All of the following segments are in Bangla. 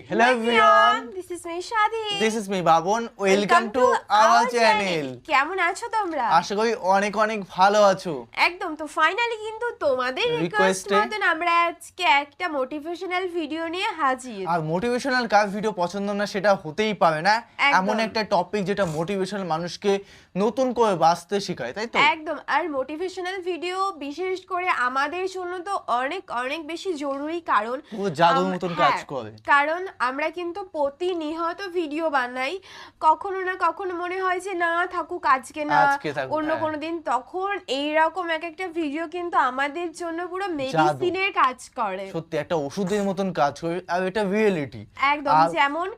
Hello everyone. This is me Shadi. This is me Babon. Welcome to our channel. কেমন আছো তোমরা আশা করি অনেক অনেক ভালো আছো একদম তো ফাইনালি কিন্তু তোমাদের রিকোয়েস্ট মতন আমরা আজকে একটা মোটিভেশনাল ভিডিও নিয়ে হাজির আর মোটিভেশনাল কার ভিডিও পছন্দ না সেটা হতেই পারে না এমন একটা টপিক যেটা মোটিভেশনাল মানুষকে নতুন করে বাঁচতে শেখায় তাই তো? একদম আর মোটিভেশনাল ভিডিও বিশেষ করে আমাদের জন্য তো অনেক অনেক বেশি জরুরি কারণ জাদুর মতন হ্যাঁ, কাজ করে। কারণ আমরা কিন্তু প্রতিনিয়ত ভিডিও বানাই। কখনো না কখনো মনে হয় যে না থাকুক আজকে না অন্য হ্যাঁ। কোনো দিন তখন এইরকম এক একটা ভিডিও কিন্তু আমাদের জন্য পুরো মেডিসিনের কাজ করে। সত্যি একটা ওষুধের মতন কাজ করে আর এটা রিয়েলিটি একদম যেমন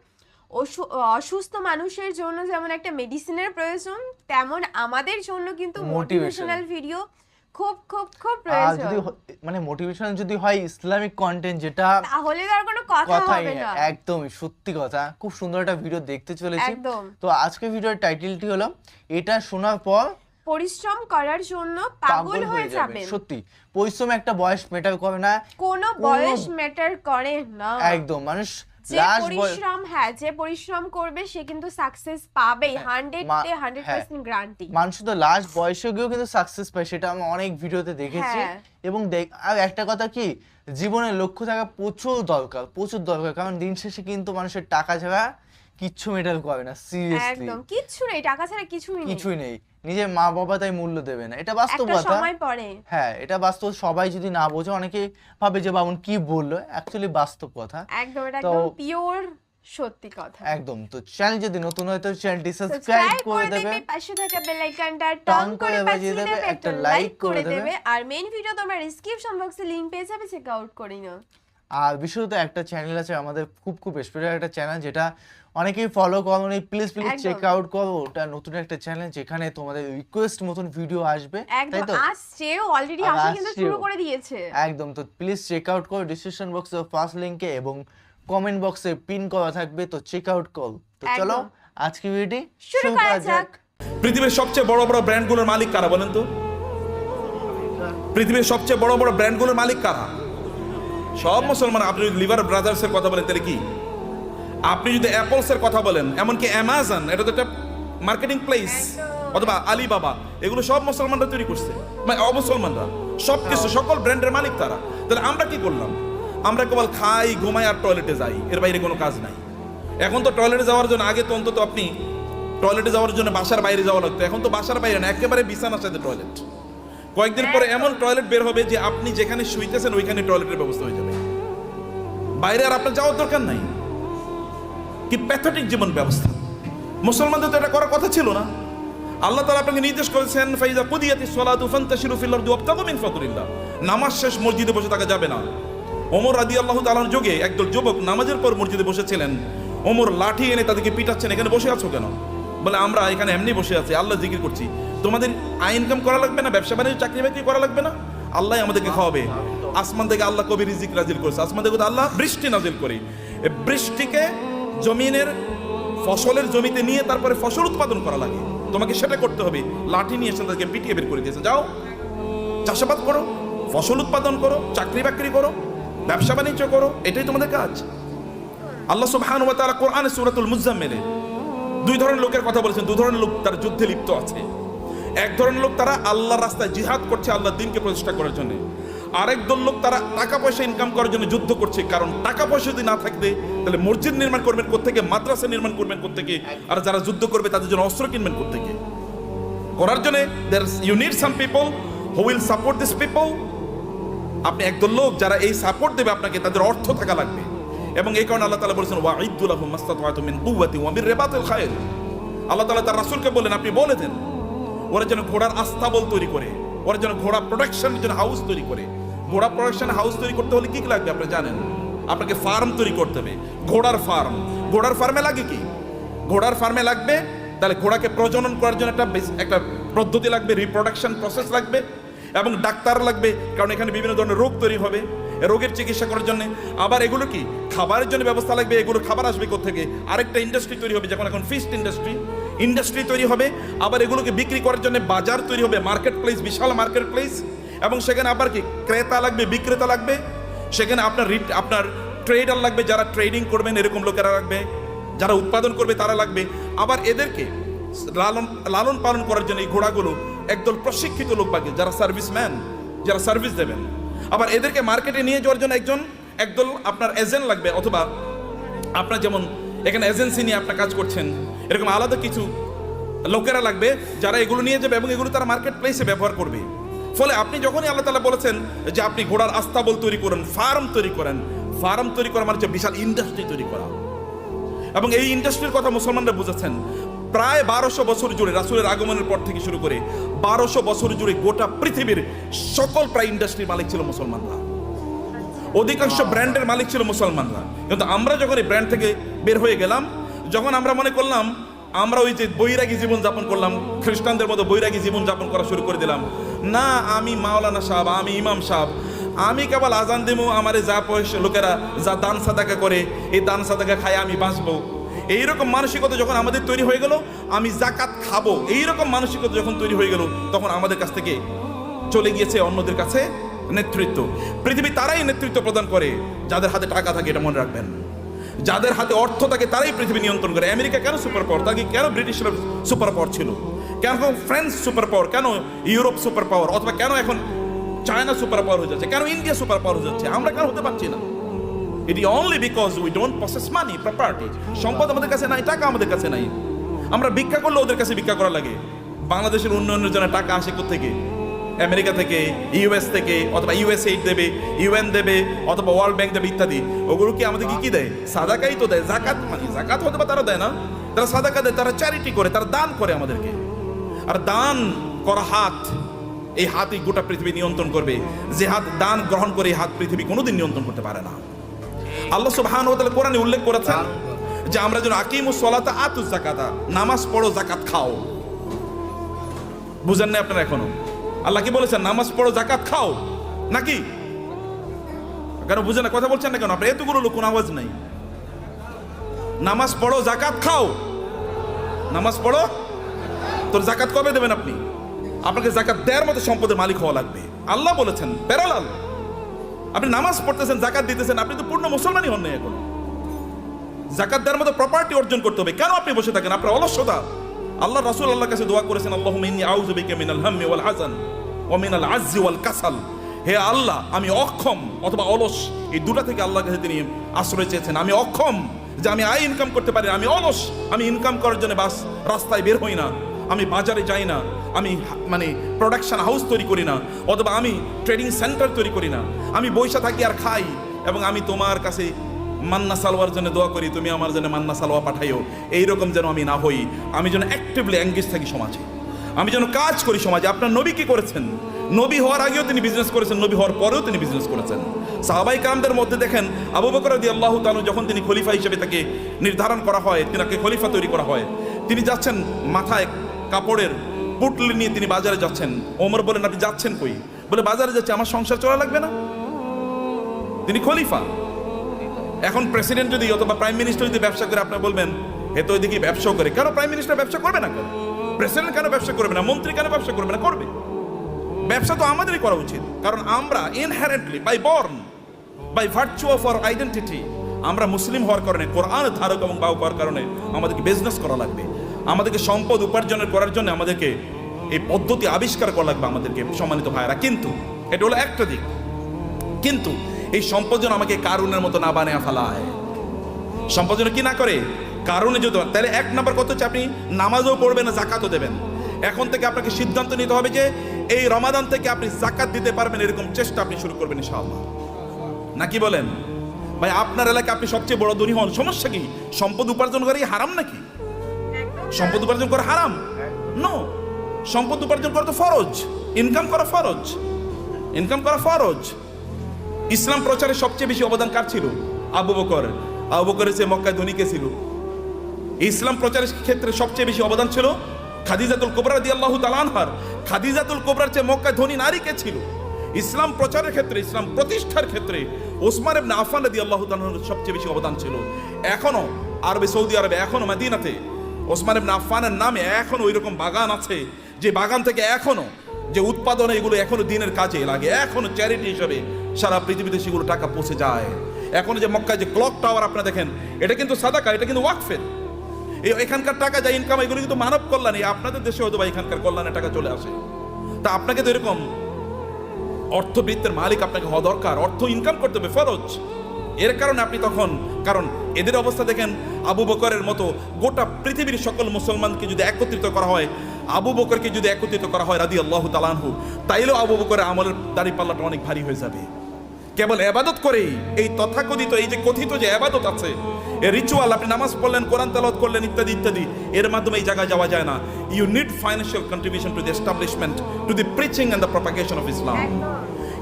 অসুস্থ মানুষের জন্য যেমন একটা মেডিসিনের প্রয়োজন তেমন আমাদের জন্য কিন্তু মোটিভেশনাল ভিডিও খুব খুব খুব প্রয়োজন। যদি মানে মোটিভেশনাল যদি হয় ইসলামিক কন্টেন্ট যেটা তাহলে আর কোনো কথা হবে না। একদমই সত্যি কথা। খুব সুন্দর একটা ভিডিও দেখতে চলেছি। একদম। তো আজকে ভিডিওর টাইটেলটি হলো এটা শোনার পর পরিশ্রম করার জন্য পাগল হয়ে যাবেন। সত্যি পরিশ্রম একটা বয়স মেটার করে না। কোনো কোনো- বয়স ম্যাটার করে না। একদম মানুষ যে পরিশ্রম হ্যাঁ যে পরিশ্রম করবে সে কিন্তু সাকসেস পাবেই হান্ড্রেড মা- তে হান্ড্রেড হ্যাঁ। পার্সেন্ট গ্যারান্টি মানুষ তো লাস্ট বয়সে গিয়েও কিন্তু সাকসেস পায় সেটা আমি অনেক ভিডিওতে দেখেছি হ্যাঁ। এবং দেখ আর একটা কথা কি জীবনে লক্ষ্য থাকা প্রচুর দরকার প্রচুর দরকার কারণ দিন শেষে কিন্তু মানুষের টাকা ছাড়া কিচ্ছু মেটার করে না সিরিয়াসলি একদম কিচ্ছু নেই টাকা ছাড়া কিছুই নেই। কিছুই নেই। নিজের মা বাবা তাই মূল্য দেবে না। এটা বাস্তব একটা সময় পরে। হ্যাঁ এটা বাস্তব সবাই যদি না বোঝে অনেকে ভাবে যে বাবুন কি বলল অ্যাকচুয়ালি বাস্তব কথা। একদম এটা একদম পিওর সত্যি কথা। একদম তো চ্যানেল যদি নতুন হয় তো চ্যানেলটি সাবস্ক্রাইব করে দেবে পাশে থাকা বেল আইকনটা টং করে বাজিয়ে দেবে, একটা লাইক করে। দেবে। আর মেইন ভিডিও তোমার ডেসক্রিপশন বক্সে লিংক পেয়ে যাবে চেক আউট করে নিও। আর বিশেষত একটা চ্যানেল আছে আমাদের খুব খুব স্পেশাল একটা চ্যানেল যেটা অনেকেই ফলো করো প্লিজ প্লিজ চেক আউট করো। ওটা নতুন একটা চ্যানেল যেখানে তোমাদের রিকোয়েস্ট মতন ভিডিও আসবে তাই তো? আসছে অলরেডি আসা কিন্তু শুরু করে দিয়েছে। একদম তো প্লিজ চেক আউট করো ডিসক্রিপশন বক্সে ফার্স্ট লিংকে এবং কমেন্ট বক্সে পিন করা থাকবে তো চেক আউট করো। তো চলো আজকে ভিডিওটি শুরু করা যাক। পৃথিবীর সবচেয়ে বড় বড় ব্র্যান্ডগুলোর মালিক কারা বলেন তো? পৃথিবীর সবচেয়ে বড় বড় ব্র্যান্ডগুলোর মালিক কারা? সব মুসলমান আপনি লিভার ব্রাদার্সের কথা বলেন তাহলে কি? আপনি যদি অ্যাপলস এর কথা বলেন এমনকি অ্যামাজন এটা তো একটা মার্কেটিং প্লেস অথবা আলিবাবা এগুলো সব মুসলমানরা তৈরি করছে। মানে অমুসলমানরা সব কিছু সকল ব্র্যান্ডের মালিক তারা। তাহলে আমরা কি করলাম? আমরা কেবল খাই ঘুমাই আর টয়লেটে যাই এর বাইরে কোনো কাজ নাই। এখন তো টয়লেটে যাওয়ার জন্য আগে তো অন্তত আপনি টয়লেটে যাওয়ার জন্য বাসার বাইরে যাওয়া লাগতো এখন তো বাসার বাইরে না একেবারে বিছানার সাথে টয়লেট কয়েকদিন পরে এমন টয়লেট বের হবে যে আপনি যেখানে শুইতেছেন ওইখানে টয়লেটের ব্যবস্থা হয়ে যাবে। বাইরে আর আপনার যাওয়ার দরকার নাই। কি প্যাথেটিক জীবন ব্যবস্থা। মুসলমানদের তো এটা করার কথা ছিল না। আল্লাহ তাআলা আপনাকে নির্দেশ করেছেন, ফাইজা কুদিয়াতি সলাতু ফান্তাশিরু ফিল আরদি ওয়াবতাগু মিন ফাদলিল্লাহ। নামাজ শেষ, মসজিদে বসে থাকা যাবে না। ওমর আল্লাহ তাআলার যুগে একদল যুবক নামাজের পর মসজিদে বসেছিলেন। ওমর লাঠি এনে তাদেরকে পিটাচ্ছেন, এখানে বসে আছো কেন? বলে, আমরা এখানে এমনি বসে আছি, আল্লাহ জিকির করছি। তোমাদের আই ইনকাম করা লাগবে না, ব্যবসা বাণিজ্য, চাকরি বাকরি করা লাগবে না? আল্লাহ আমাদেরকে খাওয়াবে। আসমান থেকে আল্লাহ কবি রিজিক নাজিল করেছে। আসমান থেকে আল্লাহ বৃষ্টি নাজিল করে বৃষ্টিকে জমিনের ফসলের জমিতে নিয়ে তারপরে ফসল উৎপাদন করা লাগে। তোমাকে সেটা করতে হবে। লাঠি নিয়ে এসে তাদেরকে পিটিয়ে বের করে দিয়েছে। যাও, চাষাবাদ করো, ফসল উৎপাদন করো, চাকরি বাকরি করো, ব্যবসা বাণিজ্য করো, এটাই তোমাদের কাজ। আল্লাহ সুবহানাহু ওয়া তাআলা কোরআনে সূরাতুল মুজাম্মিলে দুই ধরনের লোকের কথা বলেছেন। দুই ধরনের লোক তার যুদ্ধে লিপ্ত আছে। এক ধরনের লোক তারা আল্লাহর রাস্তায় জিহাদ করছে আল্লাহর দিনকে প্রতিষ্ঠা করার জন্য। আরেক দল লোক তারা টাকা পয়সা ইনকাম করার জন্য যুদ্ধ করছে। কারণ টাকা পয়সা যদি না থাকবে তাহলে মসজিদ নির্মাণ করবেন কোত্থেকে, মাদ্রাসা নির্মাণ করবেন কোত্থেকে, আর যারা যুদ্ধ করবে তাদের জন্য অস্ত্র কিনবেন কোত্থেকে। করার জন্য there you need some people who will support this people আপনি একদল লোক যারা এই সাপোর্ট দেবে আপনাকে, তাদের অর্থ থাকা লাগবে। এবং এই কারণে আল্লাহ তাআলা বলেছেন ওয়াইদুল্লাহুম মাস্তাতআতুম মিন কুওয়াতি ওয়া মিন রিবাতিল খায়র। আল্লাহ তাআলা তার রাসূলকে বলেন আপনি বলে দেন, ওরা যেন ঘোড়ার আস্তাবল তৈরি করে, ওরা যেন ঘোড়া প্রোডাকশনের জন্য হাউস তৈরি করে। ঘোড়া প্রোডাকশন হাউস তৈরি করতে হলে কি কি লাগবে আপনি জানেন? আপনাকে ফার্ম তৈরি করতে হবে, ঘোড়ার ফার্ম। ঘোড়ার ফার্মে লাগে কি? ঘোড়ার ফার্মে লাগবে, তাহলে ঘোড়াকে প্রজনন করার জন্য একটা একটা পদ্ধতি লাগবে রিপ্রোডাকশন প্রসেস লাগবে, এবং ডাক্তার লাগবে, কারণ এখানে বিভিন্ন ধরনের রোগ তৈরি হবে। রোগের চিকিৎসা করার জন্য। আবার এগুলো কি? খাবারের জন্য ব্যবস্থা লাগবে, এগুলো খাবার আসবে থেকে আরেকটা ইন্ডাস্ট্রি তৈরি হবে, যেমন এখন ফিস্ট ইন্ডাস্ট্রি ইন্ডাস্ট্রি তৈরি হবে, আবার এগুলোকে বিক্রি করার জন্য বাজার তৈরি হবে মার্কেট প্লেস বিশাল মার্কেট প্লেস এবং সেখানে আবার কি, ক্রেতা লাগবে, বিক্রেতা লাগবে? সেখানে আপনার রিট, আপনার ট্রেডার লাগবে, যারা ট্রেডিং করবেন, এরকম লোকেরা লাগবে। যারা উৎপাদন করবে, তারা লাগবে। আবার এদেরকে লালন লালন পালন করার জন্য এই ঘোড়াগুলো একদল প্রশিক্ষিত লোক লাগবে যারা সার্ভিসম্যান যারা সার্ভিস দেবেন। আবার এদেরকে মার্কেটে নিয়ে যাওয়ার জন্য একজন, একদল আপনার এজেন্ট লাগবে, অথবা আপনার যেমন এখানে এজেন্সি নিয়ে আপনার কাজ করছেন, এরকম আলাদা কিছু লোকেরা লাগবে, যারা এগুলো নিয়ে যাবে এবং এগুলো তারা মার্কেট প্লেসে ব্যবহার করবে। ফলে আপনি যখনই আল্লাহ তালা বলেছেন যে আপনি ঘোড়ার আস্তাবল তৈরি করেন, ফার্ম তৈরি করেন, ফার্ম তৈরি করা মানে হচ্ছে বিশাল ইন্ডাস্ট্রি তৈরি করা। এবং এই ইন্ডাস্ট্রির কথা মুসলমানরা বুঝেছেন, প্রায় বারোশো বছর জুড়ে, রাসুলের আগমনের পর থেকে শুরু করে বারোশো বছর জুড়ে গোটা পৃথিবীর সকল প্রায় ইন্ডাস্ট্রির মালিক ছিল মুসলমানরা। অধিকাংশ ব্র্যান্ডের মালিক ছিল মুসলমানরা। কিন্তু আমরা যখন এই ব্র্যান্ড থেকে বের হয়ে গেলাম, যখন আমরা মনে করলাম আমরা ওই যে বৈরাগী জীবন যাপন করলাম, খ্রিস্টানদের মতো বৈরাগী জীবন যাপন করা শুরু করে দিলাম। না, আমি মাওলানা সাহেব, আমি ইমাম সাহেব। আমি কেবল আজান দেবো আমার যা পয়সা, লোকেরা যা দান সাদাকা করে, এই দান সাদাকা খায় আমি বাঁচবো। এইরকম মানসিকতা যখন আমাদের তৈরি হয়ে গেল, আমি জাকাত খাব। এইরকম মানসিকতা যখন তৈরি হয়ে গেল, তখন আমাদের কাছ থেকে চলে গিয়েছে অন্যদের কাছে নেতৃত্ব। পৃথিবী তারাই নেতৃত্ব প্রদান করে, যাদের হাতে টাকা থাকে, এটা মনে রাখবেন। যাদের হাতে অর্থ থাকে, তারাই পৃথিবী নিয়ন্ত্রণ করে। আমেরিকা কেন সুপার পাওয়ার তাকে কেন ব্রিটিশরা সুপার পাওয়ার ছিল? কেন ফ্রান্স সুপার পাওয়ার কেন ইউরোপ সুপার পাওয়ার অথবা কেন এখন চায়না সুপার পাওয়ার হয়ে যাচ্ছে? কেন ইন্ডিয়া সুপার পাওয়ার হয়ে যাচ্ছে? আমরা কেন হতে পারছি না? এটি only because we don't process money property সম্পদ আমাদের কাছে নাই, টাকা আমাদের কাছে নাই। আমরা ভিক্ষা করলে ওদের কাছে ভিক্ষা করা লাগে। বাংলাদেশের উন্নয়নের জন্য টাকা আসে থেকে আমেরিকা থেকে ইউএস থেকে অথবা ইউএসএইড দেবে ইউএন দেবে অথবা ওয়ার্ল্ড ব্যাংক দেবে ইত্যাদি। ওগুলো কি আমাদেরকে কি দেয়? সাদাকাই তো দেয়। জাকাত মানে জাকাত হতে বা তারা দেয় না। তারা সাদাকা দেয় তারা চ্যারিটি করে তারা দান করে আমাদেরকে। আর দান করা হাত এই হাতই গোটা পৃথিবী নিয়ন্ত্রণ করবে। যে হাত দান গ্রহণ করে এই হাত পৃথিবী কোনোদিন নিয়ন্ত্রণ করতে পারে না। আল্লাহ সুবহান ওয়া তাআলা কোরআনে উল্লেখ করেছেন যে আমরা যেন আকিম ও সালাতা আতুজ জাকাতা নামাজ পড়ো জাকাত খাও। বুঝেন না আপনারা এখনও? আল্লাহ কি বলেছেন? নামাজ পড়ো জাকাত খাও। নাকি? কেন বুঝে না, কথা বলছেন না কেন? আপনার এতগুলো লোক কোনো আওয়াজ নাই। নামাজ পড়ো জাকাত খাও। নামাজ পড়ো। তোর জাকাত কবে দেবেন আপনি? আপনাকে জাকাত দেওয়ার মতো সম্পদের মালিক হওয়া লাগবে। আল্লাহ বলেছেন, প্যারালাল। আপনি নামাজ পড়তেছেন জাকাত দিতেছেন, আপনি তো পূর্ণ মুসলমানই হন নাই এখন। জাকাত দেওয়ার মতো প্রপার্টি অর্জন করতে হবে। কেন আপনি বসে থাকেন? আপনার অলসতা। আল্লাহ রাসূল আল্লাহর কাছে দোয়া করেছেন, আল্লাহুম্মা ইন্নী আউযু বিকা মিনাল হাম্মি ওয়াল হাযান ওয়া মিনাল আজ্জি ওয়াল কাসাল। হে আল্লাহ, আমি অক্ষম অথবা অলস। এই দুটা থেকে আল্লাহর কাছে তিনি আশ্রয় চেয়েছেন। আমি অক্ষম যে আমি আয় ইনকাম করতে পারি আমি অলস। আমি ইনকাম করার জন্য বাস রাস্তায় বের হই না। আমি বাজারে যাই না। আমি মানে প্রোডাকশন হাউস তৈরি করি না। অথবা আমি ট্রেডিং সেন্টার তৈরি করি না। আমি বৈশা থাকি আর খাই এবং আমি তোমার কাছে মান্না সালোয়ার জন্য দোয়া করি, তুমি আমার জন্য মান্না সালোয়া পাঠাইও। এইরকম যেন আমি না হই, আমি যেন অ্যাক্টিভলি এঙ্গেজ থাকি সমাজে। আমি যেন কাজ করি সমাজে। আপনার নবী কি করেছেন? নবী হওয়ার আগেও তিনি বিজনেস করেছেন, নবী হওয়ার পরেও তিনি বিজনেস করেছেন। সাহাবাই কামদের মধ্যে দেখেন, আবু বকর রাদি আল্লাহ তালু যখন তিনি খলিফা হিসেবে তাকে নির্ধারণ করা হয়, তিনাকে খলিফা তৈরি করা হয়, তিনি যাচ্ছেন মাথায় কাপড়ের পুটলি নিয়ে তিনি বাজারে যাচ্ছেন। ওমর বলেন, আপনি যাচ্ছেন কই? বলে, বাজারে যাচ্ছে, আমার সংসার চলা লাগবে না? তিনি খলিফা। এখন প্রেসিডেন্ট যদি অথবা প্রাইম মিনিস্টার যদি ব্যবসা করে, আপনার বলবেন এ তো ওইদিকে ব্যবসা করে। কেন প্রাইম মিনিস্টার ব্যবসা করবে না প্রেসিডেন্ট কেন ব্যবসা করবে না? মন্ত্রী কেন ব্যবসা করবে না? করবে। ব্যবসা তো আমাদেরই করা উচিত। কারণ আমরা inherently by born by virtue of our identity আমরা মুসলিম হওয়ার কারণে, কোরআন ধারক এবং বাহক হওয়ার কারণে আমাদেরকে বিজনেস করা লাগবে। আমাদেরকে সম্পদ উপার্জনের করার জন্য আমাদেরকে এই পদ্ধতি আবিষ্কার করা লাগবে আমাদেরকে সম্মানিত ভাইয়েরা। কিন্তু, এটা হলো একটা দিক। কিন্তু এই সম্পদ যেন আমাকে কারুনের মতো না বানিয়ে ফেলায়। সম্পদ যেন কি না করে? কারণে যদি তাহলে এক নাম্বার কত হচ্ছে আপনি নামাজও পড়বেন না জাকাতও দেবেন। এখন থেকে আপনাকে সিদ্ধান্ত নিতে হবে যে এই রমাদান থেকে আপনি জাকাত দিতে পারবেন এরকম চেষ্টা আপনি শুরু করবেন ইনশাআল্লাহ। নাকি বলেন? ভাই, আপনার এলাকায় আপনি সবচেয়ে বড় ধনী হন, সমস্যা কি? সম্পদ উপার্জন করা কি হারাম নাকি? সম্পদ উপার্জন করা হারাম? নো সম্পদ উপার্জন করা তো ফরজ। ইনকাম করা ফরজ। ইনকাম করা ফরজ। ইসলাম প্রচারে সবচেয়ে বেশি অবদান কার ছিল? আবু বকর। আবু বকরের সে মক্কায় ধনী কে ছিল? ইসলাম প্রচারের ক্ষেত্রে সবচেয়ে বেশি অবদান ছিল খাদিজাতুল কোবরা দি আল্লাহ তালানহার খাদিজাতুল কোবরার চেয়ে মক্কায় ধনী নারী কে ছিল? ইসলাম প্রচারের ক্ষেত্রে, ইসলাম প্রতিষ্ঠার ক্ষেত্রে ওসমান ইবনে আফান রাদি আল্লাহ তালানহার সবচেয়ে বেশি অবদান ছিল। এখনও আরবে, সৌদি আরবে এখনও মদিনাতে ওসমান ইবনে আফানের নামে এখনও ওই রকম বাগান আছে যে বাগান থেকে এখনও যে উৎপাদনে এগুলো এখনও দিনের কাজে লাগে এখনও চ্যারিটি হিসাবে সারা পৃথিবীতে সেগুলো টাকা পৌঁছে যায়। এখন যে মক্কায় যে ক্লক টাওয়ার আপনারা দেখেন, এটা কিন্তু সাদাকা, এটা কিন্তু ওয়াকফের। এই এখানকার টাকা যা ইনকাম এগুলো কিন্তু মানব কল্যাণ আপনাদের দেশে হয়তো বা এখানকার কল্যাণের টাকা চলে আসে। তা আপনাকে তো এরকম অর্থবৃত্তের মালিক আপনাকে হওয়া দরকার, অর্থ ইনকাম করতে হবে, ফরজ। এর কারণে আপনি তখন, কারণ এদের অবস্থা দেখেন, আবু বকরের মতো গোটা পৃথিবীর সকল মুসলমানকে যদি একত্রিত করা হয়, আবু বকরকে যদি একত্রিত করা হয় রাদি আল্লাহ তালানহু তাইলেও আবু বকরের আমলের দাড়ি পাল্লাটা অনেক ভারী হয়ে যাবে। কেবল এবাদত করেই। এই তথাকথিত এই যে কথিত যে এবাদত আছে এই রিচুয়াল আপনি নামাজ পড়লেন কোরআন তেলাওয়াত করলেন ইত্যাদি ইত্যাদি এর মাধ্যমে এই জায়গায় যাওয়া যায় না। You need financial contribution to the establishment to the preaching and the propagation of Islam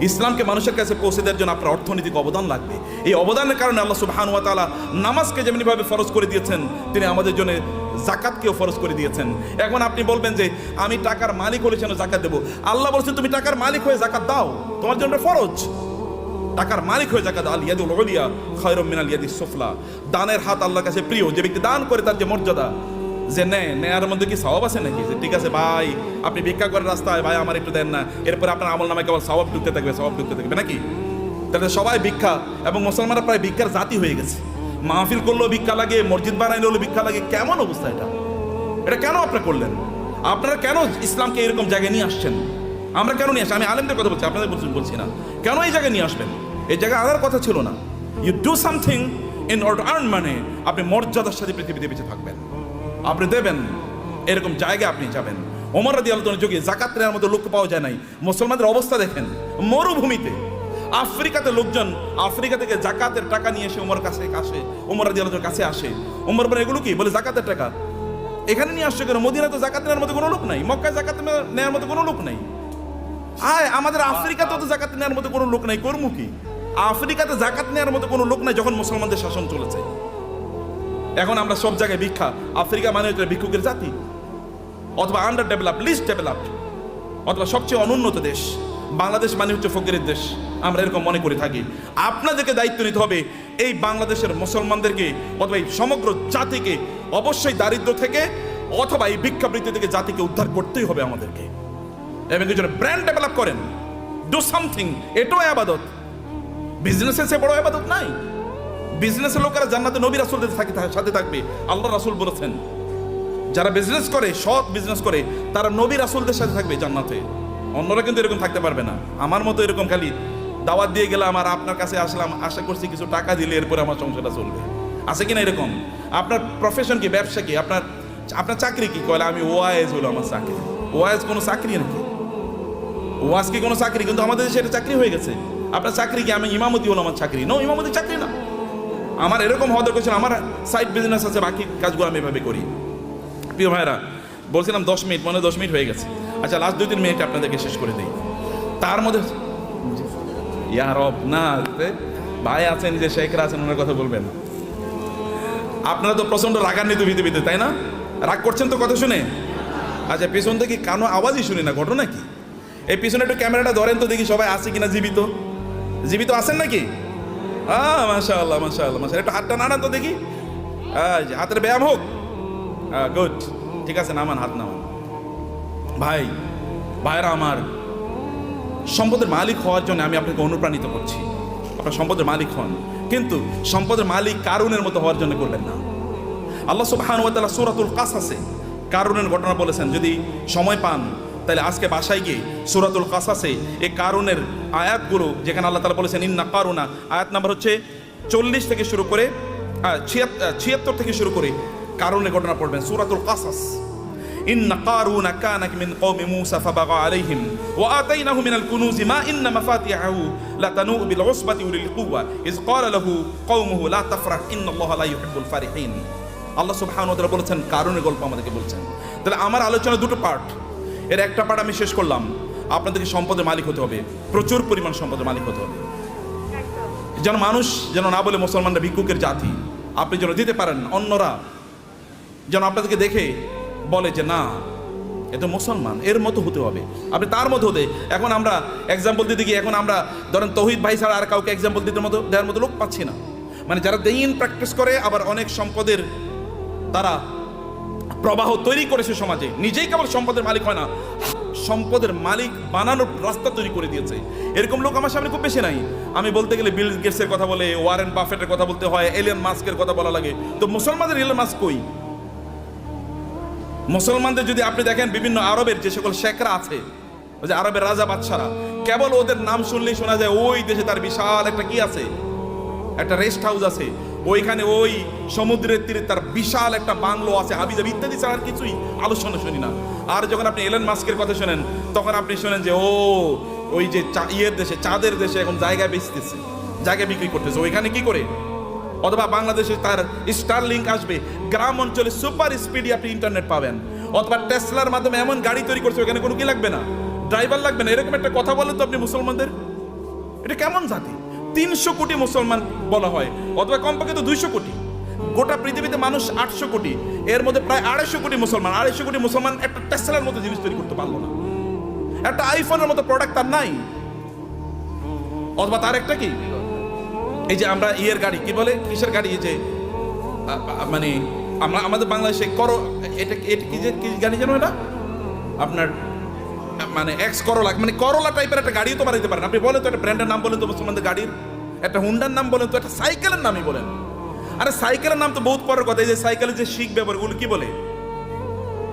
ইসলামকে মানুষের কাছে পৌঁছে দেওয়ার জন্য আপনার অর্থনৈতিক অবদান লাগবে। এই অবদানের কারণে আল্লাহ সুবহান ওয়া তাআলা নামাজকে যেমনিভাবে ফরজ করে দিয়েছেন তিনি আমাদের জন্য জাকাতকেও ফরজ করে দিয়েছেন। এখন আপনি বলবেন যে আমি টাকার মালিক হলে যেন জাকাত দেবো? আল্লাহ বলছেন তুমি টাকার মালিক হয়ে জাকাত দাও তোমার জন্য ফরজ। টাকার মালিক হয়ে জাকাত আল ইয়াদুল উলিয়া, খায়রুম মিনাল ইয়াদিস সুফলা। দানের হাত আল্লাহর কাছে প্রিয়, যে ব্যক্তি দান করে তার যে মর্যাদা। যে নেয়, নেয়ার মধ্যে কি সওয়াব আছে নাকি? যে ঠিক আছে, ভাই, আপনি ভিক্ষা করেন রাস্তায়, ভাই, আমার একটু দেন না। এরপরে আপনার আমল নামে কেবল সওয়াব ঢুকতে থাকবে, সওয়াব ঢুকতে থাকবে, নাকি? তাহলে সবাই ভিক্ষা, এবং মুসলমানরা প্রায় ভিক্ষার জাতি হয়ে গেছে। মাহফিল করলেও ভিক্ষা লাগে, মসজিদ বানাইলে হলেও ভিক্ষা লাগে, কেমন অবস্থা এটা? এটা কেন আপনি করলেন? আপনারা কেন ইসলামকে এরকম জায়গায় নিয়ে আসছেন? আমরা কেন নিয়ে আসছি আমি আলেমদের কথা বলছি, আপনাদের বলছি না। কেন এই জায়গায় নিয়ে আসবেন? এই জায়গায় আনার কথা ছিল না। You do something in order earn মানে আপনি মর্যাদার সাথে পৃথিবীতে বেঁচে থাকবেন। আপনি দেবেন, এরকম জায়গায় আপনি যাবেন। ওমর রাদি আলোচনার যুগে জাকাত নেওয়ার মতো লোক পাওয়া যায় নাই। মুসলমানদের অবস্থা দেখেন, মরুভূমিতে। আফ্রিকাতে লোকজন, আফ্রিকা থেকে জাকাতের টাকা নিয়ে এসে ওমর কাছে আসে, ওমর রাদি আলোচনার কাছে আসে। ওমর বলে, এগুলো কি? বলে জাকাতের টাকা। এখানে নিয়ে আসছে কেন? মদিনা তো জাকাত নেওয়ার মতো কোনো লোক নাই, মক্কায় জাকাত নেওয়ার মতো কোনো লোক নাই। আয়, আমাদের আফ্রিকাতে তো জাকাত নেওয়ার মতো কোনো লোক নাই, কর্ম কি? আফ্রিকাতে জাকাত নেওয়ার মতো কোনো লোক নাই যখন মুসলমানদের শাসন চলেছে। এখন আমরা সব জায়গায় ভিক্ষা, আফ্রিকা মানে হচ্ছে ভিক্ষুকের জাতি, অথবা আন্ডার ডেভেলপ লিস্ট ডেভেলপ অথবা সবচেয়ে অনুন্নত দেশ, বাংলাদেশ মানে হচ্ছে ফকিরের দেশ, আমরা এরকম মনে করে থাকি। আপনাদেরকে দায়িত্ব নিতে হবে এই বাংলাদেশের মুসলমানদেরকে, অথবা এই সমগ্র জাতিকে, অবশ্যই দারিদ্র থেকে, অথবা এই ভিক্ষাবৃত্তি থেকে জাতিকে উদ্ধার করতেই হবে আমাদেরকে। এবং এই ব্র্যান্ড ডেভেলপ করেন। ডু সামথিং এটাও আবাদত। বিজনেসের সে বড় আবাদত নাই। বিজনেসের লোকেরা জান্নাতে নবী রাসুলদের থাকে সাথে থাকবে। আল্লাহ রাসুল বলেছেন, যারা বিজনেস করে, সৎ বিজনেস করে, তারা নবী রাসুলদের সাথে থাকবে জান্নাতে। অন্যরা কিন্তু এরকম থাকতে পারবে না। আমার মতো এরকম খালি দাওয়াত দিয়ে গেলাম আর আপনার কাছে আসলাম, আশা করছি কিছু টাকা দিলে এরপরে আমার সংসারটা চলবে। আছে কিনা এরকম? আপনার প্রফেশন কি, ব্যবসা কি? আপনার আপনার চাকরি কি? কয়লা আমি ওয়াইজ হলো আমার চাকরি। ওয়াইজ কোনো চাকরি নাকি? ওয়াজ কি কোনো চাকরি? কিন্তু আমাদের দেশে এটা চাকরি হয়ে গেছে। আপনার চাকরি কি? আমি ইমামতি হলো আমার চাকরি। নো ইমামতি চাকরি না। আমার এরকম হওয়া দরকার ছিল। আমার সাইড বিজনেস আছে, বাকি কাজগুলো আমি এভাবে করি। প্রিয় ভাইরা বলছিলাম দশ মিনিট, মনে দশ মিনিট হয়ে গেছে। আচ্ছা লাস্ট দুই, তিন মিনিট আপনাদেরকে শেষ করে দিই। তার মধ্যে ইয়ার অব না ভাই আছেন যে শেখরা আছেন, ওনার কথা বলবেন। আপনারা তো প্রচণ্ড রাগান্বিত ভিতরে তাই না? রাগ করছেন তো কথা শুনে। আচ্ছা পেছন থেকে কানো আওয়াজই শুনি না, ঘটনা কি? এই পিছনে একটু ক্যামেরাটা ধরেন তো দেখি সবাই আছে কিনা জীবিত। জীবিত আছেন নাকি? আহ মাশা আল্লাহ মাশা আল্লাহ মাশা একটু হাতটা নাড়ান তো দেখি। হাতের ব্যায়াম হোক। গুড ঠিক আছে, নামান, হাত নামান। ভাই, ভাইরা আমার, সম্পদের মালিক হওয়ার জন্য আমি আপনাকে অনুপ্রাণিত করছি। আপনার সম্পদের মালিক হন। কিন্তু সম্পদের মালিক কারুনের মতো হওয়ার জন্য করবেন না। আল্লাহ সুবহান ওয়া তাআলা সূরাতুল কাসাসে কারুনের ঘটনা বলেছেন, যদি সময় পান তাহলে আজকে বাসায় গিয়ে সূরাতুল কাসাসে এই কারুনের আয়াতগুলো যেখানে আল্লাহ তাআলা বলেছেন ইন্না কারুনা আয়াত নাম্বার হচ্ছে চল্লিশ থেকে শুরু করে ছিয়াত্তর থেকে শুরু করে কারুনের ঘটনা পড়বেন সূরাতুল কাসাস إن قارون كان من قوم موسى فبغى عليهم وآتيناه من الكنوز ما إن مفاتيحه لتنوء بالعصبة أولي القوة إذ قال له قومه لا تفرح إن الله لا يحب الفرحين আল্লাহ সুবহানাহু ওয়া তাআলা বলেছেন কারণের গল্প আমাদেরকে বলছেন তাহলে আমার আলোচনা দুটো পার্ট এর একটা পার্ট আমি শেষ করলাম। আপনাদেরকে সম্পদের মালিক হতে হবে। প্রচুর পরিমাণ সম্পদের মালিক হতে হবে। যেন মানুষ যেন না বলে মুসলমানরা ভিক্ষুকের জাতি। আপনি যেন দিতে পারেন, অন্যরা যেন আপনাদেরকে দেখে বলে যে, না, এ তো মুসলমান, এর মতো হতে হবে। আপনি তার মতো হতে। এখন আমরা এক্সাম্পল দিতে গিয়ে, এখন আমরা ধরেন তহিদ ভাই ছাড়া আর কাউকে এক্সাম্পল দিতে মতো দেওয়ার মতো লোক পাচ্ছি না। মানে যারা দিন প্র্যাকটিস করে, আবার অনেক সম্পদের তারা প্রবাহ তৈরি করেছে সমাজে। নিজেই কেবল সম্পদের মালিক হয় না, সম্পদের মালিক বানানোর রাস্তা তৈরি করে দিয়েছে। এরকম লোক আমার সামনে খুব বেশি নাই। আমি বলতে গেলে বিল গেটসের কথা বলে ওয়ারেন বাফেটের কথা বলতে হয় এলিয়ন মাস্কের কথা বলা লাগে। তো মুসলমানদের এলিয়ন মাস্ক কই? মুসলমানদের যদি আপনি দেখেন বিভিন্ন আরবের যে সকল শেখরা আছে যে আরবের রাজা বাদশারা, কেবল ওদের নাম শুনলেই শোনা যায়, ওই দেশে তার বিশাল একটা কি আছে? একটা রেস্ট হাউস আছে। ওইখানে ওই সমুদ্রের তীরে তার বিশাল একটা বাংলো আছে, হাবিজাবি ইত্যাদি ছাড়া আর কিছুই আলোচনা শুনি না। আর যখন আপনি এলেন মাস্কের কথা শোনেন, তখন আপনি শোনেন যে, ও, ওই যে ইয়ের দেশে, চাঁদের দেশে এখন জায়গা বেচতেছে, জায়গা বিক্রি করতেছে। ওইখানে কি করে? অথবা বাংলাদেশে তার স্টার লিঙ্ক আসবে, গ্রাম অঞ্চলে সুপার স্পিডে আপনি ইন্টারনেট পাবেন। অথবা টেসলার মাধ্যমে এমন গাড়ি তৈরি করছে ওখানে কোনো কি লাগবে না? ড্রাইভার লাগবে না? এরকম একটা কথা বলেন তো আপনি মুসলমানদের। এটা কেমন জাতি? তিনশো কোটি মুসলমান বলা হয়, অথবা কমপক্ষে তো দুইশো কোটি। গোটা পৃথিবীতে মানুষ আটশো কোটি, এর মধ্যে প্রায় আড়াইশো কোটি মুসলমান। আড়াইশো কোটি মুসলমান একটা টেসলার মতো জিনিস তৈরি করতে পারল না। একটা আইফোনের মতো প্রোডাক্ট তার নাই। অথবা তার একটা কি? এই যে আমরা ইয়ের গাড়ি, কি বলে? কিসের গাড়ি? যে মানে আমরা, আমাদের বাংলাদেশে করো, এটা এটা কি যে, কি গাড়ি জানো এটা? আপনার মানে এক্স করোলা মানে করোলা টাইপের একটা গাড়িও তো বানাইতে পারেন। আপনি বলেন তো একটা ব্র্যান্ডের নাম বলেন তো মুসলমানদের গাড়ির, একটা হুন্ডার নাম বলেন তো একটা সাইকেলের নামই বলেন। আরে সাইকেলের নাম তো বহুত পরের কথা, এই যে সাইকেলের যে শিখ ব্যবহার ওগুলো কি বলে?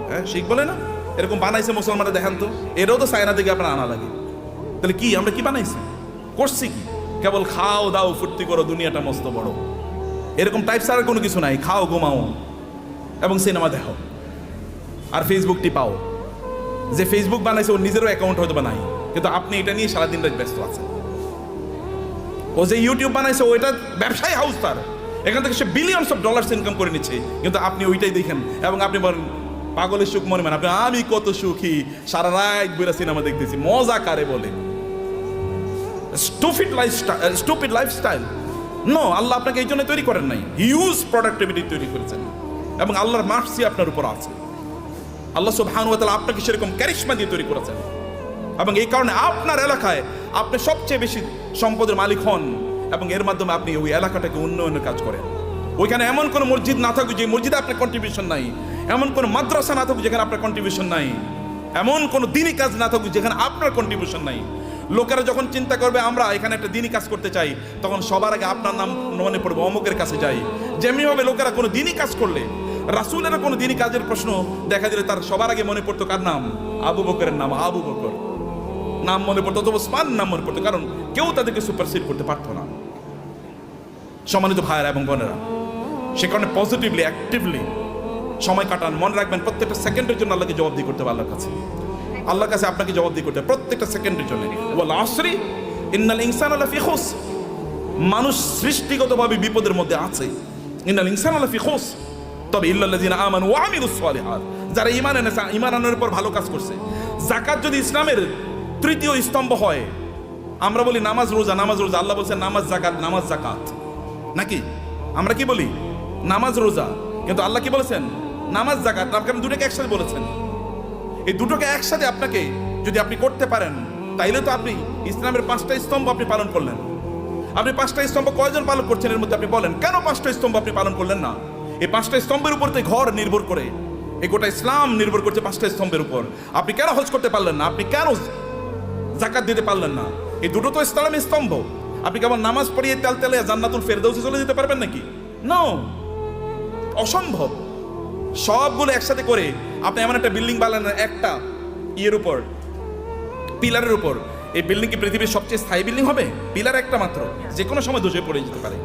হ্যাঁ শিখ বলে না? এরকম বানাইছে মুসলমানরা, দেখেন তো এটাও তো চায়না থেকে আপনার আনা লাগে। তাহলে কি, আমরা কি বানাইছি? করছি কি? কেবল খাও, দাও, ফুর্তি করো, দুনিয়াটা মস্ত বড়। এরকম টাইপ ছাড়া কোনো কিছু নাই, খাও, ঘুমাও, এবং সিনেমা দেখো। আর ফেসবুক টিপাও যে ফেসবুক বানাইছে, ওর নিজেরও অ্যাকাউন্ট হয়তো বা নাই। কিন্তু আপনি এটা নিয়ে সারাদিন রাত ব্যস্ত আছেন। ও যে ইউটিউব বানাইছে ওইটা ব্যবসায়ী হাউস তার। এখান থেকে সে বিলিয়নস অফ ডলার্স ইনকাম করে নিচ্ছে। কিন্তু আপনি ওইটাই দেখেন। এবং আপনি বলেন, পাগলের সুখ মনে মানে। আমি কত সুখী। সারা রাত বইরা সিনেমা দেখতেছি। মজা কারে বলে? Stupid lifestyle stupid lifestyle no Allah আপনাকে এই জন্য তৈরি করেন নাই। হিউজ প্রোডাক্টিভিটি তৈরি করেছেন। এবং আল্লাহর মার্সি আপনার উপর আছে। আল্লাহ তাআলা আপনাকে সেরকম ক্যারিশমা দিয়ে তৈরি করেছেন। এবং এই কারণে আপনার এলাকায় আপনি সবচেয়ে বেশি সম্পদের মালিক হন এবং এর মাধ্যমে আপনি ওই এলাকাটাকে উন্নয়নের কাজ করেন। ওইখানে এমন কোনো মসজিদ না থাকুক যে মসজিদে আপনার কন্ট্রিবিউশন নাই, এমন কোনো মাদ্রাসা না থাকুক যেখানে আপনার কন্ট্রিবিউশন নাই, এমন কোনো দিনই কাজ না থাকুক যেখানে আপনার কন্ট্রিবিউশন নাই। লোকেরা যখন চিন্তা করবে আমরা এখানে একটা দিনই কাজ করতে চাই, তখন সবার আগে আপনার নাম মনে পড়বে অমুকের কাছে যাই। যেমনিভাবে লোকেরা কোনো দিনই কাজ করলে রাসুলের কোনো দিনই কাজের প্রশ্ন দেখা দিলে তার সবার আগে মনে পড়তো কার নাম? আবু বকরের নাম, আবু বকর। নাম মনে পড়তো অথবা ওসমান নাম মনে পড়তো, কারণ কেউ তাদেরকে সুপারসিড করতে পারতো না। সম্মানিত ভাইয়েরা এবং বোনেরা, সে কারণে পজিটিভলি অ্যাক্টিভলি সময় কাটান, মনে রাখবেন প্রত্যেকটা সেকেন্ডের জন্য আল্লাহকে জবাব দিয়ে করতে হবে আল্লাহর কাছে। আল্লাহর কাছে আপনাকে জবাব দিয়ে করতে হবে প্রত্যেকটা সেকেন্ডের জন্য। ওয়াল আসরি, ইন্নাল ইনসান আলা ফি খুস। মানুষ সৃষ্টিগতভাবে বিপদের মধ্যে আছে। ইন্নাল ইনসান আলা ফি খুস। তবে ইল্লাল্লাযিনা আমানু ওয়া আমিলুস সালিহাত, যারা ঈমান এনেছে, ঈমান আনার উপর ভালো কাজ করছে। যাকাত যদি ইসলামের তৃতীয় স্তম্ভ হয়, আমরা বলি নামাজ রোজা নামাজ রোজা। আল্লাহ বলছেন, নামাজ জাকাত নামাজ জাকাত নাকি? আমরা কি বলি? নামাজ রোজা। কিন্তু আল্লাহ কি বলেছেন? নামাজ জাকাত কারণ দুটোকে একসাথে বলেছেন। এই দুটোকে একসাথে আপনাকে যদি আপনি করতে পারেন, তাইলে তো আপনি ইসলামের পাঁচটা স্তম্ভ আপনি পালন করলেন। আপনি পাঁচটা স্তম্ভ কয়জন পালন করছেন? এর মধ্যে আপনি বলেন, কেন পাঁচটা স্তম্ভ আপনি পালন করলেন না? এই পাঁচটা স্তম্ভের উপর ঘর নির্ভর করে। এই গোটা ইসলাম নির্ভর করছে পাঁচটা স্তম্ভের উপর। আপনি কেন হজ করতে পারলেন না? আপনি কেন জাকাত দিতে পারলেন না? এই দুটো তো ইসলামের স্তম্ভ। আপনি কেমন নামাজ পড়িয়ে তেল তেলে জান্নাতুল ফেরদৌসে চলে যেতে পারবেন নাকি? নো অসম্ভব। সবগুলো একসাথে করে আপনি এমন একটা বিল্ডিং বানালেন, একটা ইয়ের উপর, পিলারের উপর। এই বিল্ডিং কি পৃথিবীর সবচেয়ে স্থায়ী বিল্ডিং হবে? পিলার একটা মাত্র। যে কোনো সময় ধসে পড়ে যেতে পারে।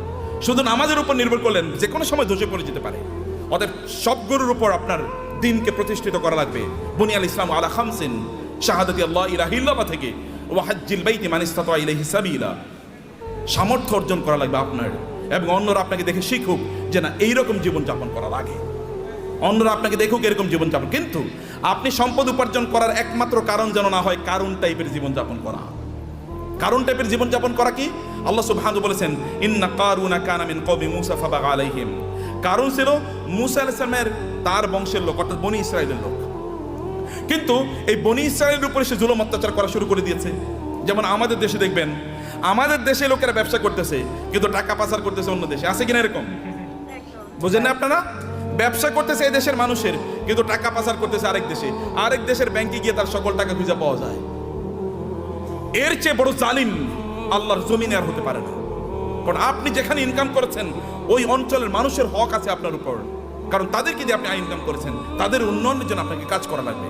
শুধু নামাজের উপর নির্ভর করলেন, যে কোনো সময় ধসে পড়ে যেতে পারে। অতএব সবগুলোর উপর আপনার দিনকে প্রতিষ্ঠিত করা লাগবে। বুনিয়াল ইসলাম আলা খামসিন, শাহাদাতি আল্লাহ ইলাহিল্লাহ থেকে ওয়াহাজ্জিল বাইতি সামর্থ্য অর্জন করা লাগবে আপনার, এবং অন্যরা আপনাকে দেখে শিখুক যে না, এইরকম জীবনযাপন করা লাগে। অন্যরা আপনাকে দেখুক এরকম জীবনযাপন, কিন্তু আপনি সম্পদ উপার্জন করার একমাত্র কারণ যেন না হয় কারণ টাইপের জীবনযাপন করা। কারণ টাইপের জীবনযাপন করা কি? আল্লাহ সুবহানাহু বলেছেন, ইন্না কারুনা কানা মিন কওমি মূসা ফাবাগা আলাইহিম। কারণ ছিল মুসা আলাইহিস সালামের তার বংশের লোক, অর্থাৎ বনি ইসরায়েলের লোক। কিন্তু এই বনি ইসরায়েলের উপরে সে জুলুম অত্যাচার করা শুরু করে দিয়েছে। যেমন আমাদের দেশে দেখবেন, আমাদের দেশে লোকেরা ব্যবসা করতেছে, কিন্তু টাকা পাচার করতেছে অন্য দেশে। আছে কিনা এরকম? বুঝেন না আপনারা? ব্যবসা করতেছে এই দেশের মানুষের, কিন্তু টাকা পাচার করতেছে আরেক দেশে। আরেক দেশের ব্যাংকে গিয়ে তার সকল টাকা খুঁজে পাওয়া যায়। এর চেয়ে বড় জালিম আল্লাহর জমিনে আর হতে পারে না। কারণ আপনি যেখানে ইনকাম করেছেন, ওই অঞ্চলের মানুষের হক আছে আপনার উপর। কারণ তাদেরকে দিয়ে আপনি ইনকাম করেছেন, তাদের উন্নয়নের জন্য আপনাকে কাজ করা লাগবে।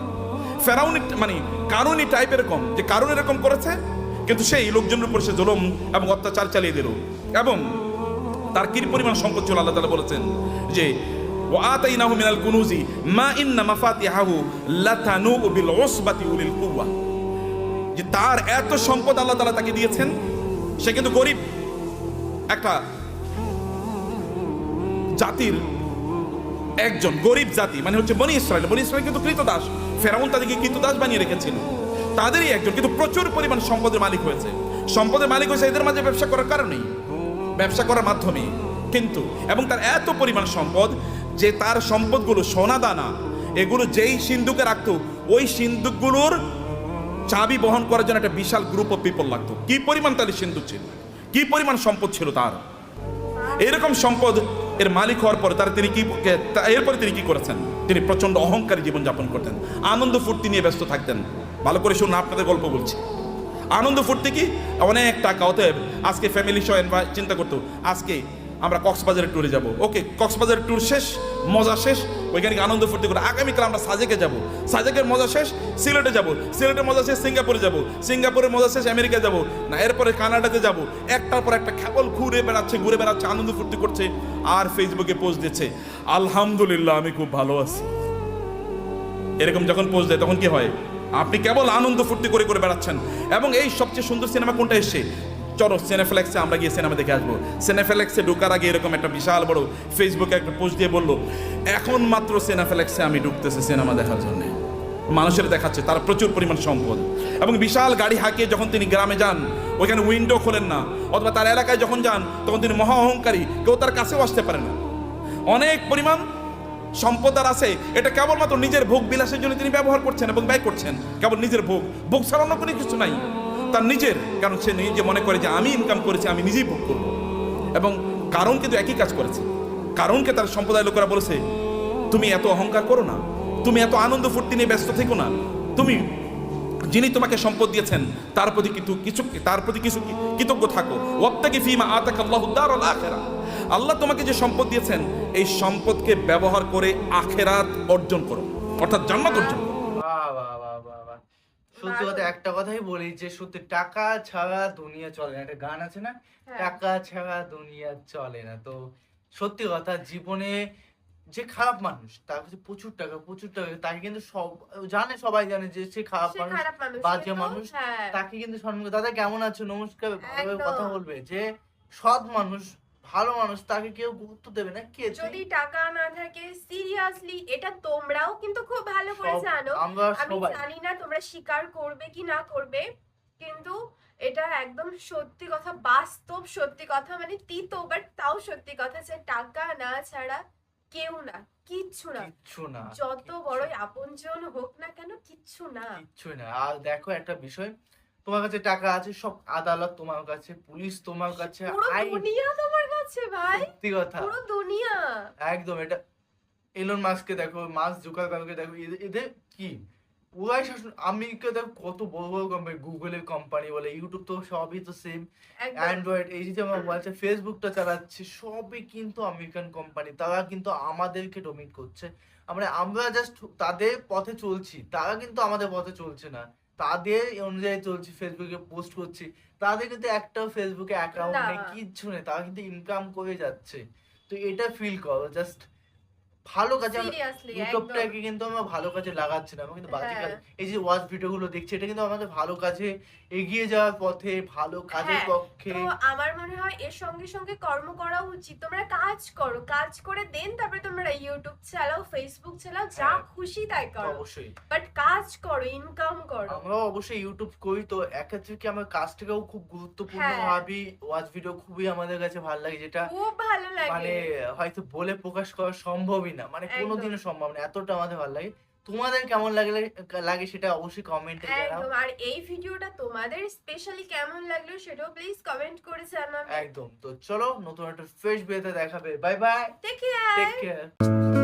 ফেরাউনি মানে কারণই টাইপ এরকম যে কারণ এরকম করেছে, কিন্তু সেই লোকজনের উপর সে জুলুম এবং অত্যাচার চালিয়ে দিল। এবং তার কি পরিমাণ সম্পদ ছিল আল্লাহ তালা বলেছেন যে ও আতাইনাহু মিনাল কুনুজি, মা ইন্না মাফাতিহাহু লাতানু বিল উসবাতি উলিল কুওয়া। যে তার এত সম্পদ আল্লাহ তাআলা তাকে দিয়েছেন, সে কিন্তু গরিব, একটা জাতির একজন গরিব জাতি মানে হচ্ছে বনি ইসরায়েল। বনি ইসরায়েল কিন্তু কৃতদাস। ফেরাউন তাদেরকে কৃতদাস বানিয়ে রেখেছিল। তাদেরই একজন, কিন্তু প্রচুর পরিমাণ সম্পদের মালিক হয়েছে। সম্পদের মালিক হয়েছে এদের মাঝে ব্যবসা করার কারণেই ব্যবসা করার মাধ্যমে। কিন্তু, এবং তার এত পরিমাণ সম্পদ যে তার সম্পদগুলো সোনা দানা এগুলো যেই সিন্ধুকে রাখতো, ওই সিন্ধুকগুলোর চাবি বহন করার জন্য একটা বিশাল গ্রুপ অফ পিপল লাগতো। কি পরিমাণ তাদের সিন্ধু ছিল? কি পরিমাণ সম্পদ ছিল তার? এরকম সম্পদ এর মালিক হওয়ার পরে তার তিনি কি এরপরে তিনি কি করেছেন? তিনি প্রচণ্ড অহংকারী জীবনযাপন করতেন। আনন্দ ফুর্তি নিয়ে ব্যস্ত থাকতেন। ভালো করে শুনুন আপনাদের গল্প বলছি। আনন্দ ফুর্তি কি? অনেক টাকা, অতএব আজকে ফ্যামিলি সহ চিন্তা করতো, আজকে আমরা কক্সবাজারের ট্যুরে যাব। ওকে কক্সবাজারের ট্যুর শেষ, মজা শেষ ওইখানে আনন্দ ফুর্তি করে। আগামীকাল আমরা সাজেকে যাব। সাজেকের মজা শেষ, সিলেটে যাব। সিলেটের মজা শেষ, সিঙ্গাপুরে যাব। সিঙ্গাপুরের মজা শেষ, আমেরিকা যাব। না, এরপরে কানাডাতে যাব। একটার পর একটা খেবল ঘুরে বেড়াচ্ছে ঘুরে বেড়াচ্ছে, আনন্দ ফুর্তি করছে, আর ফেসবুকে পোস্ট দিচ্ছে। আলহামদুলিল্লাহ, আমি খুব ভালো আছি। এরকম যখন পোস্ট দেয়, তখন কি হয়? আপনি কেবল আনন্দ ফুর্তি করে করে বেড়াচ্ছেন। এবং এই সবচেয়ে সুন্দর সিনেমা কোনটা এসছে? চলো সিনেফ্লেক্সে আমরা গিয়ে সিনেমা দেখে আসব। সিনেফ্লেক্সে ঢোকার আগে এরকম একটা বিশাল বড় ফেসবুকে একটা পোস্ট দিয়ে বলল, এখন মাত্র সিনেফ্লেক্সে আমি ঢুকতেছি সিনেমা দেখার জন্য। মানুষের দেখাচ্ছে, তার প্রচুর পরিমাণ সম্পদ। এবং বিশাল গাড়ি হাঁকিয়ে যখন তিনি গ্রামে যান, ওইখানে উইন্ডো খোলেন না, অথবা তার এলাকায় যখন যান, তখন তিনি মহা অহংকারী, কেউ তার কাছেও আসতে পারে না। অনেক পরিমাণ সম্পদ আর আছে। এটা কেবলমাত্র নিজের ভোগ বিলাসের জন্য তিনি ব্যবহার করছেন এবং ব্যয় করছেন। কেবল নিজের ভোগ। ভোগ ছাড়া অন্য কোনো কিছু নাই। তার নিজের, কারণ সে নিজে মনে করে যে আমি ইনকাম করেছি, আমি নিজেই ভোগ করব। এবং কারণ কিন্তু একই কাজ করেছে। কারণকে তার সম্প্রদায় লোকেরা বলেছে, তুমি এত অহংকার করো না। তুমি এত আনন্দ ফুর্তি নিয়ে ব্যস্ত থেকো না। তুমি, যিনি তোমাকে সম্পদ দিয়েছেন, তার প্রতি কিন্তু কিছু, তার প্রতি কিছু কৃতজ্ঞ থাকো। ওয়াবতাকি ফিমা আতাকা আল্লাহু দারুল আখিরা। আল্লাহ তোমাকে যে সম্পদ দিয়েছেন, এই সম্পদকে ব্যবহার করে আখেরাত অর্জন করো। অর্থাৎ জান্নাত অর্জন করো। সত্যি কথা একটা কথাই বলি যে সত্যি টাকা ছাড়া দুনিয়া চলে না। একটা গান আছে না? হ্যাঁ। টাকা ছাড়া দুনিয়া চলে না। তো সত্যি কথা জীবনে যে খারাপ মানুষ তার কাছে প্রচুর টাকা প্রচুর টাকা। তাকে কিন্তু সব জানে সবাই জানে যে সে খারাপ মানুষ খারাপ মানুষ বাজে মানুষ। হ্যাঁ। তাকে কিন্তু সম্মান দাদা কেমন আছো? নমস্কার। কথা বলবে যে সৎ মানুষ ভালো মানুষ তাকে কেউ গুরুত্ব দেবে না। কে যদি টাকা না থাকে সিরিয়াসলি এটা তোমরাও কিন্তু খুব ভালো করে জানো। আমি জানি না তোমরা স্বীকার করবে কি না করবে কিন্তু এটা একদম সত্যি কথা বাস্তব সত্যি কথা মানে তিতো বাট তাও সত্যি কথা যে টাকা না ছাড়া কেউ না কিচ্ছু না। কিচ্ছু না যত কিচ্ছু বড়ই আপনজন হোক না কেন কিচ্ছু না। কিচ্ছুই না। আর দেখো একটা বিষয় তোমার কাছে টাকা আছে সব আদালত তোমার কাছে পুলিশ তোমার কাছে আইন দুনিয়া তোমার কাছে ভাই। সত্যি কথা। পুরো দুনিয়া। একদম এটা এলন মাস্ককে দেখো মাস জুকারবার্গকে দেখো এদের- কি? পুরাই শাসন আমেরিকা দেখো কত বড় বড় কোম্পানি গুগলের কোম্পানি বলে ইউটিউব তো সবই তো সেম অ্যান্ড্রয়েড এই যে আমার বলছে ফেসবুকটা চালাচ্ছে সবই কিন্তু আমেরিকান কোম্পানি তারা কিন্তু আমাদেরকে ডোমিট করছে। আমরা আমরা জাস্ট তাদের পথে চলছি তারা কিন্তু আমাদের পথে চলছে না। তাদের অনুযায়ী চলছি ফেসবুকে পোস্ট করছি। তাদের কিন্তু একটা ফেসবুকে অ্যাকাউন্ট নেই কিচ্ছু নেই তারা কিন্তু ইনকাম করে যাচ্ছে। তো এটা ফিল করো জাস্ট ভালো কাজে ইউটিউবটাকে কিন্তু আমরা ভালো কাজে লাগাচ্ছি না আমরা কিন্তু বাজে হ্যাঁ। কাজ এই যে ওয়াচ ভিডিওগুলো দেখছি এটা কিন্তু আমাদের ভালো কাজে এগিয়ে যাওয়ার পথে ভালো কাজের হ্যাঁ, পক্ষে। তো আমার মনে হয় এর সঙ্গে সঙ্গে কর্ম করা উচিত। তোমরা কাজ করো কাজ করে দেন তারপরে তোমরা ইউটিউব চালাও ফেসবুক চালাও যা হ্যাঁ। খুশি তাই করো। অবশ্যই। বাট কাজ করো ইনকাম করো। আমরাও অবশ্যই ইউটিউব করি তো এক্ষেত্রে কি আমার কাজটাকেও খুব গুরুত্বপূর্ণ হ্যাঁ। ভাবি। ওয়াচ ভিডিও খুবই আমাদের কাছে ভালো লাগে যেটা খুব ভালো লাগে। মানে হয়তো বলে প্রকাশ করা সম্ভবই না মানে কোনোদিনও সম্ভব না এতটা আমাদের ভালো লাগে। তোমাদের কেমন লাগলে লাগে সেটা অবশ্যই কমেন্টে জানাও। একদম আর এই ভিডিওটা তোমাদের স্পেশালি কেমন লাগল সেটাও প্লিজ কমেন্ট করে জানাবে। একদম তো চলো নতুন একটা ফ্রেশ ভিডিওতে দেখাবে। Bye bye take care take care